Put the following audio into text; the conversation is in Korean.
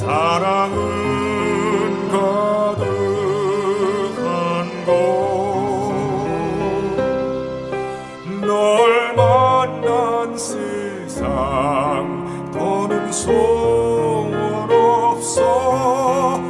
사랑은 가득한 곳널 만난 세상 더는 소원 없어.